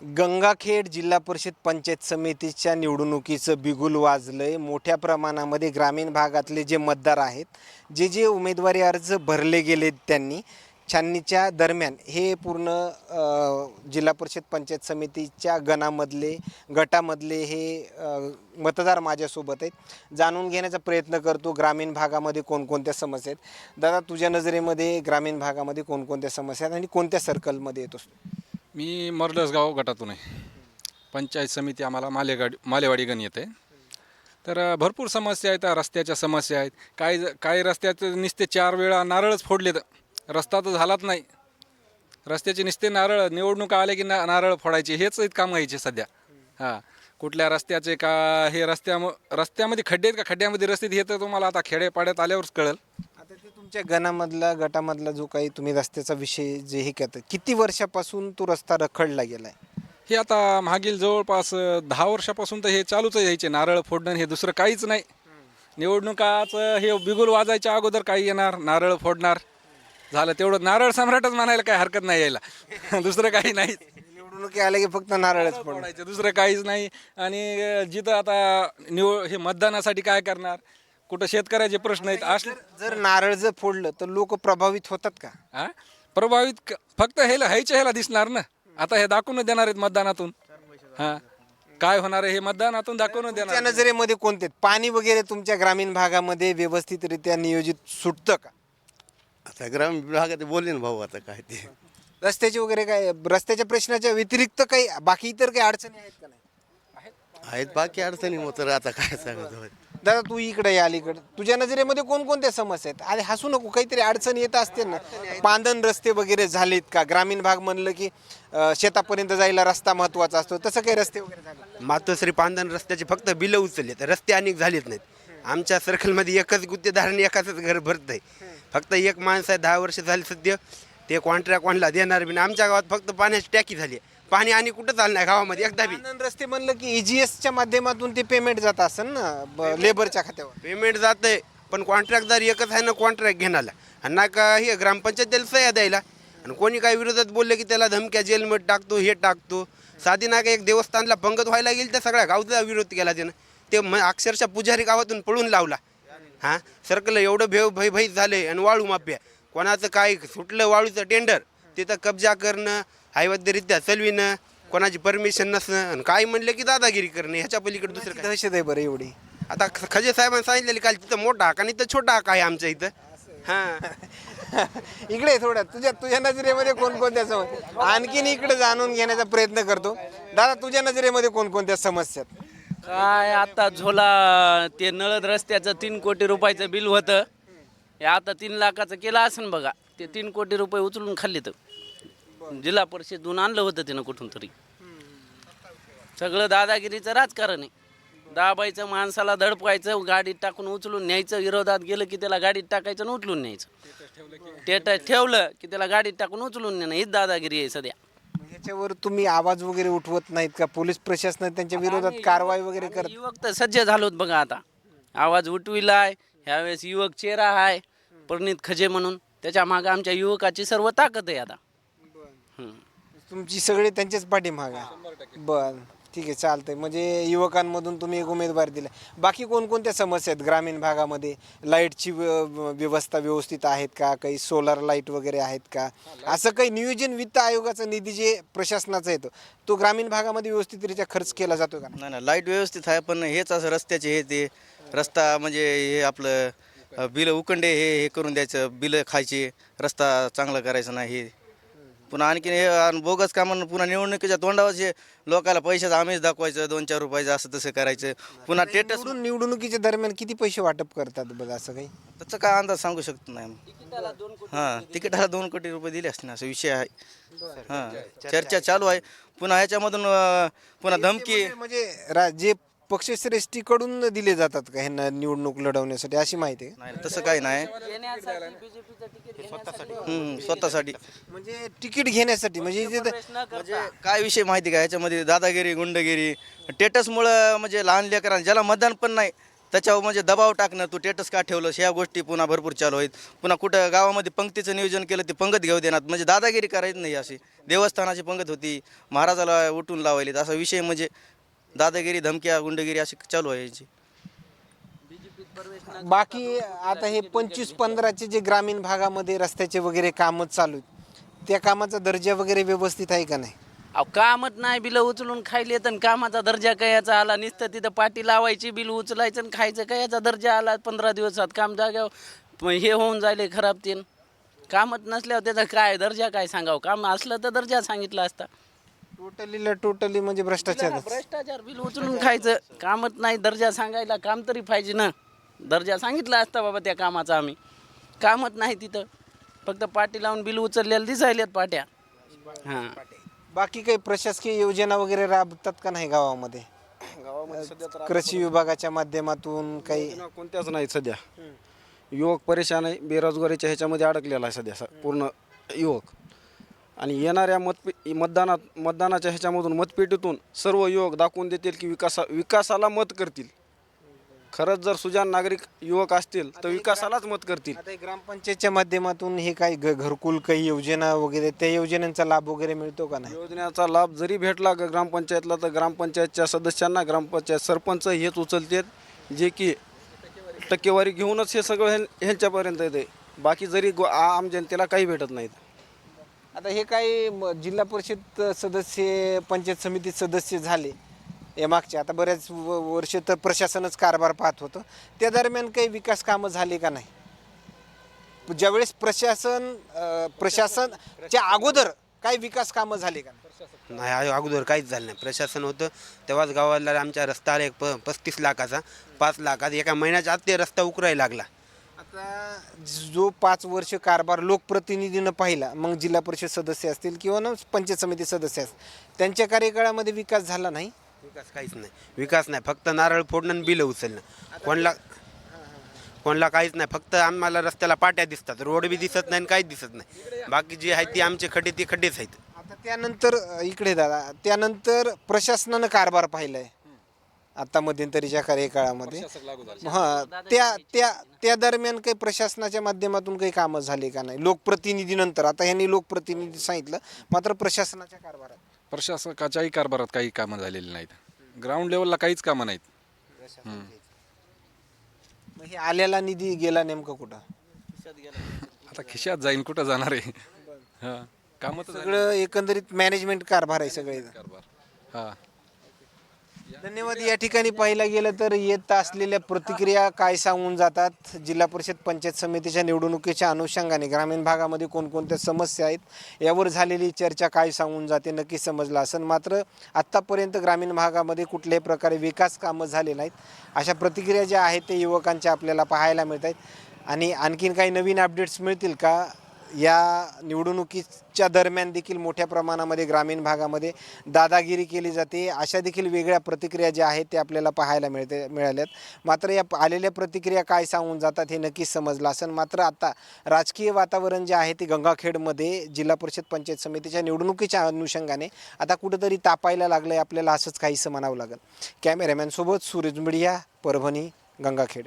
गंगाखेड जिल्हा परिषद पंचायत समितीच्या निवडणुकीचं बिगुल वाजलंय. मोठ्या प्रमाणामध्ये ग्रामीण भागातले जे मतदार आहेत जे जे उमेदवारी अर्ज भरले गेलेत त्यांनी छाननीच्या दरम्यान हे पूर्ण जिल्हा परिषद पंचायत समितीच्या गणामधले गटामधले हे मतदार माझ्यासोबत आहेत. जाणून घेण्याचा प्रयत्न करतो ग्रामीण भागामध्ये कोणकोणत्या समस्या आहेत. दादा तुझ्या नजरेमध्ये ग्रामीण भागामध्ये कोणकोणत्या समस्या आहेत आणि कोणत्या सर्कलमध्ये येतोस? मी मरडसगाव गटातून आहे. पंचायत समिती आम्हाला मालेगाडी मालेवाडी गण येते. तर भरपूर समस्या आहेत रस्त्याच्या समस्या आहेत. काही काही रस्त्यात नुसते चार वेळा नारळच फोडले तर रस्ता तर झालाच नाही. रस्त्याचे नुसते नारळ निवडणुका आले की ना नारळ फोडायचे. हेच काम व्हायचे सध्या. हां. कुठल्या रस्त्याचे का हे रस्त्या रस्त्यामध्ये खड्डे आहेत का? खड्ड्यामध्ये रस्ते येतं हे तर तुम्हाला आता खेडेपाड्यात आल्यावरच कळेल. तुमच्या गणामधला गटामधला जो काही तुम्ही रस्त्याचा विषय जे हे करता किती वर्षापासून तो रस्ता रखडला गेलाय? हे आता मागील जवळपास दहा वर्षापासून तर हे चालूच यायचे. नारळ फोडणं हे दुसरं काहीच नाही. निवडणुकाचं हे बिगुल वाजायच्या अगोदर काही येणार नारळ फोडणार. झालं तेवढं. नारळ सम्राटच म्हणायला काही हरकत नाही यायला. दुसरं काही नाही. निवडणुकी आले की फक्त नारळच पडणार फोडायचं. दुसरं काहीच नाही. आणि जिथं आता निवड हे मतदानासाठी काय करणार? कुठं शेतकऱ्याचे प्रश्न आहेत असले जर नारळ जर फोडलं तर लोक प्रभावित होतात का? हा? प्रभावित क- फक्त ह्याला ह्याच्या ह्याला दिसणार ना? आता हे दाखवून देणार आहेत मतदानातून. हा? काय होणार आहे हे मतदानातून दाखवून देणार तुमच्या नजरेमध्ये कोणते पाणी वगैरे तुमच्या ग्रामीण भागामध्ये व्यवस्थितरित्या नियोजित सुटतं का? आता ग्रामीण भागात बोलले ना भाऊ आता काय ते. रस्त्याचे वगैरे काय रस्त्याच्या प्रश्नाच्या व्यतिरिक्त काही बाकी इतर काही अडचणी आहेत का नाही? आहेत बाकी अडचणी मग तर आता काय सांगत. दादा तू इकडे या अलीकडे. तुझ्या नजरेमध्ये कोणकोणत्या समस्या आहेत? अरे हसू नको काहीतरी अडचण येत असते ना. पांदन रस्ते वगैरे झालेत का? ग्रामीण भाग म्हणलं की शेतापर्यंत जायला रस्ता महत्त्वाचा असतो. तसं काही रस्ते वगैरे झाले मातोश्री पांधन रस्त्याचे फक्त बिलं उचलले रस्ते अनेक झालेत नाहीत. आमच्या सर्कलमध्ये एकच गुत्तेदार आणि एकाच घर भरत आहे फक्त एक माणसं आहे दहा वर्ष झाली सध्या. ते कॉन्ट्रॅक्ट कोणला देणार बी नाही. आमच्या गावात फक्त पाण्याची टाकी झाली आहे. पाणी आणि कुठं चाललं नाही गावामध्ये एकदा बी. रस्ते म्हणलं की EGS च्या माध्यमातून ते पेमेंट जात असेल ना लेबरच्या खात्यावर? पेमेंट जातंय पण कॉन्ट्रॅक्टदार एकच आहे ना कॉन्ट्रॅक्ट घेण्याला आणि ना का हे ग्रामपंचायतीला सह्या द्यायला. आणि कोणी काही विरोधात बोललं की त्याला धमक्या जेलमध्ये टाकतो हे टाकतो. साधी ना का एक देवस्थानला पंगत व्हायला गेली तर सगळ्या गावचा विरोध केला त्यानं. ते म अक्षरशः पुजारी गावातून पळून लावला. हां? सर्कल एवढं भेव भय भय झाले आणि वाळू माफिया. कोणाचं काय सुटलं वाळूचं टेंडर तिथं कब्जा करणं हायवद्यरित्या चलविणं कोणाची परमिशन नसणं आणि काय म्हणलं की दादागिरी करणं ह्याच्या पलीकडे दुसरं काय? दहशत आहे बरं एवढी. आता ख- खजे साहेबांनी सांगितलेले काल तिथं मोठा हाक आणि इथं छोटा हाक आहे आमच्या इथं. हां. इकडे ये थोडं. तुझ्या तुझ्या नजरेमध्ये कोणकोणत्या समस्या आणखीन इकडे जाणून घेण्याचा प्रयत्न करतो. दादा तुझ्या नजरेमध्ये कोणकोणत्या समस्या आहेत? काय आता झोला ते नळद रस्त्याचं तीन कोटी रुपयाचं बिल होतं. हे आता तीन लाखाचं केलं असेल बघा. ते तीन कोटी रुपये उचलून खाल्ले तर जिल्हा परिषदून आणलं होतं त्यानं कुठून तरी. सगळं दादागिरीचं राजकारण आहे. दाबायचं माणसाला दडपवायचं गाडीत टाकून उचलून न्यायचं विरोधात गेलं की त्याला गाडीत टाकायचं आणि उचलून न्यायचं. टेट ठेवलं की त्याला गाडीत टाकून उचलून नेणं हीच दादागिरी आहे सध्या. ह्याच्यावर तुम्ही आवाज वगैरे उठवत नाहीत का? पोलीस प्रशासन त्यांच्या विरोधात कारवाई वगैरे करत युवक तर सज्ज झालोत बघा आता. आवाज उठविलाय ह्यावेळेस युवक चेहरा आहे परिणित खजे म्हणून. त्याच्यामागे आमच्या युवकाची सर्व ताकद आहे आता. तुमची सगळे त्यांच्याच पाठीमाग. आहे बर ठीक आहे चालतंय. म्हणजे युवकांमधून तुम्ही एक उमेदवार दिला. बाकी कोणकोणत्या समस्या आहेत ग्रामीण भागामध्ये? लाईटची व्य- व्यवस्था व्यवस्थित आहेत का? काही सोलार लाइट वगैरे आहेत का? असं काही नियोजन वित्त आयोगाचा निधी जे प्रशासनाचा येतो तो ग्रामीण भागामध्ये व्यवस्थितरित्या खर्च केला जातो का? नाही नाही लाइट व्यवस्थित आहे पण हेच असं रस्त्याचे हे ते रस्ता म्हणजे हे आपलं बिलं उकंडे हे हे करून द्यायचं बिलं खायचे रस्ता चांगला करायचा नाही हे पुन्हा आणखीन हे बोगस कामानं पुन्हा निवडणुकीच्या तोंडावर जे लोकाला पैशाचं आमिष दाखवायचं दोन चार रुपयाचं असं तसं करायचं. पुन्हा टेटस निवडून निवडणुकीच्या दरम्यान किती पैसे वाटप करतात बघा असं काही? त्याचा काय अंदाज सांगू शकत नाही हां तिकिटाला दोन कोटी रुपये दिले असते ना असा विषय आहे. हां चर्चा चालू आहे. पुन्हा ह्याच्यामधून अ, पुन्हा धमकी म्हणजे- म्हणजे रा- जे पक्षश्रेष्ठीकडून दिले जातात का ह्यांना निवडणूक लढवण्यासाठी? अशी माहिती आहे नाही तसं काही नाही. हम्म, स्वतःसाठी. म्हणजे तिकीट घेण्यासाठी म्हणजे इथे तर- म्हणजे काय विषय माहिती का? ह्याच्यामध्ये दादागिरी गुंडगिरी टेटसमुळं म्हणजे लहान लेकरांना ज्याला मतदान पण नाही त्याच्यावर म्हणजे दबाव टाकणं तू टेटस का ठेवलं ह्या गोष्टी पुन्हा भरपूर चालू आहेत. पुन्हा कुठं गावामध्ये पंक्तीचं नियोजन केलं ते पंगत घेऊ देणार. म्हणजे दादागिरी करायची नाही अशी. देवस्थानाची पंगत होती महाराजाला उठून लावायली असा विषय म्हणजे दादागिरी धमक्या गुंडगिरी अशी चालू आहे याची. बाकी आता हे पंचवीस पंधराचे जे ग्रामीण भागामध्ये रस्त्याचे वगैरे कामं चालू आहेत त्या कामाचा दर्जा वगैरे व्यवस्थित आहे का नाही? अहो कामच नाही बिलं उचलून खायले तर कामाचा दर्जा काय याचा आला? नुसतं तिथं पाठी लावायची बिल उचलायचं आणि खायचं काय याचा दर्जा आला? पंधरा दिवसात काम जाग्यावर. हे होऊन जायले खराब तीन. कामच नसल्यावर त्याचा काय दर्जा काय सांगावं? काम असलं तर दर्जा सांगितला असता. टोटलीला टोटली म्हणजे भ्रष्टाचार. भ्रष्टाचार बिल उचलून खायचं. कामच नाही दर्जा सांगायला काम तरी पाहिजे ना. दर्जा सांगितला असता बाबा त्या कामाचा आम्ही. कामच नाही तिथं. फक्त पाठी लावून बिल उचललेलं दिसायल्यात पाट्या. हां. बाकी काही प्रशासकीय योजना वगैरे राबतात का नाही गावामध्ये? कृषी विभागाच्या माध्यमातून काही योजना कोणत्याच नाही सध्या. युवक परेशान आहे बेरोजगारीच्या ह्याच्यामध्ये अडकलेला आहे सध्या स- पूर्ण युवक. आणि येणाऱ्या मतपे मतदानात मतदानाच्या ह्याच्यामधून मतपेटीतून सर्व युवक दाखवून देतील की विकासा विकासाला मत करतील. खरंच जर सुजान नागरिक युवक असतील तर विकासालाच मत करतील. आता हे ग्रामपंचायतच्या माध्यमातून हे काही घ- घरकुल काही योजना वगैरे त्या योजनांचा लाभ वगैरे मिळतो का नाही? योजनेचा लाभ जरी भेटला ग- ग्रामपंचायतला तर ग्रामपंचायतच्या सदस्यांना ग्रामपंचायत सरपंच हेच उचलतात जे की टक्केवारी घेऊनच हे सगळं ह्यां- ह्यांच्यापर्यंत येते बाकी जरी गो- आ- आम जनतेला काही भेटत नाहीत. आता हे काही म- जिल्हा परिषद सदस्य पंचायत समिती सदस्य झाले या मागचे आता बऱ्याच व- वर्ष तर प्रशासनच कारभार पाहत होतं. त्या दरम्यान काही विकास कामं झाली का नाही? ज्यावेळेस प्रशासन प्रशासनच्या अगोदर काही विकास कामं झाली का नाही? नाही आ- अगोदर काहीच झालं नाही. प्रशासन होतं. तेव्हाच गावाला आमच्या रस्ता आला एक प पस्तीस लाखाचा पाच लाखाचा एका महिन्याच्या आत ते रस्ता उकरायला लागला. आता जो पाच वर्ष कारभार लोकप्रतिनिधीनं पाहिला मग जिल्हा परिषद सदस्य असतील किंवा न पंचायत समिती सदस्य असतील त्यांच्या कार्यकाळामध्ये विकास झाला नाही? विकास काहीच नाही. विकास नाही. फक्त नारळ फोडणं आणि बिलं उचलणं. कोणला कोणला काहीच नाही. फक्त आम्हाला रस्त्याला पाट्या दिसतात. रोड बी दिसत नाही आणि काहीच दिसत नाही. बाकी जी आहे ती आमचे खड्डे ती खड्डेच आहेत. आता त्यानंतर अ, इकडे दादा त्यानंतर प्रशासनानं कारभार पाहिलाय. आता मध्यंतरीच्या कार्यकाळामध्ये. हा त्या त्या त्या दरम्यान काही प्रशासनाच्या माध्यमातून काही कामं झाली का नाही? लोकप्रतिनिधी नंतर आता यांनी लोकप्रतिनिधी सांगितलं मात्र प्रशासनाच्या कारभारात. प्रशासकाच्याही कारभारात काही कामं झालेली नाहीत. ग्राउंड लेवलला काहीच कामं नाहीत. मग हे आलेला निधी गेला नेमकं कुठं? आता खिशात जाईन कुठं जाणार आहे? हां कामं तर सगळं एकंदरीत मॅनेजमेंट कारभार आहे सगळे कारभार. हां. धन्यवाद. या ठिकाणी पाहिलं गेलं तर येत असलेल्या प्रतिक्रिया काय सांगून जातात? जिल्हा परिषद पंचायत समितीच्या निवडणुकीच्या अनुषंगाने ग्रामीण भागामध्ये कोणकोणत्या समस्या आहेत? यावर झालेली चर्चा काय सांगून जाते? नक्की समजलं असेल. मात्र आत्तापर्यंत ग्रामीण भागामध्ये कुठल्याही प्रकारे विकास कामं झाले नाहीत. अशा प्रतिक्रिया ज्या आहेत ते युवकांच्या आपल्याला पाहायला मिळत आहेत आणि आणखीन काही नवीन अपडेट्स मिळतील का? या निवडणुकीच्या दरम्यान देखील मोठ्या प्रमाणामध्ये ग्रामीण भागामध्ये दादागिरी केली जाते. अशा देखील वेगळ्या प्रतिक्रिया ज्या आहेत ते आपल्याला पाहायला मिळते मिळाल्यात. मात्र या आलेल्या प्रतिक्रिया काय सांगून जातात हे नक्कीच समजलं असेल. मात्र आता राजकीय वातावरण जे आहे ते गंगाखेडमध्ये जिल्हा परिषद पंचायत समितीच्या निवडणुकीच्या अनुषंगाने आता कुठंतरी तापायला लागलं आहे आपल्याला असंच काहीसं म्हणावं लागेल. कॅमेरामॅनसोबत सूरज मिडिया परभणी गंगाखेड.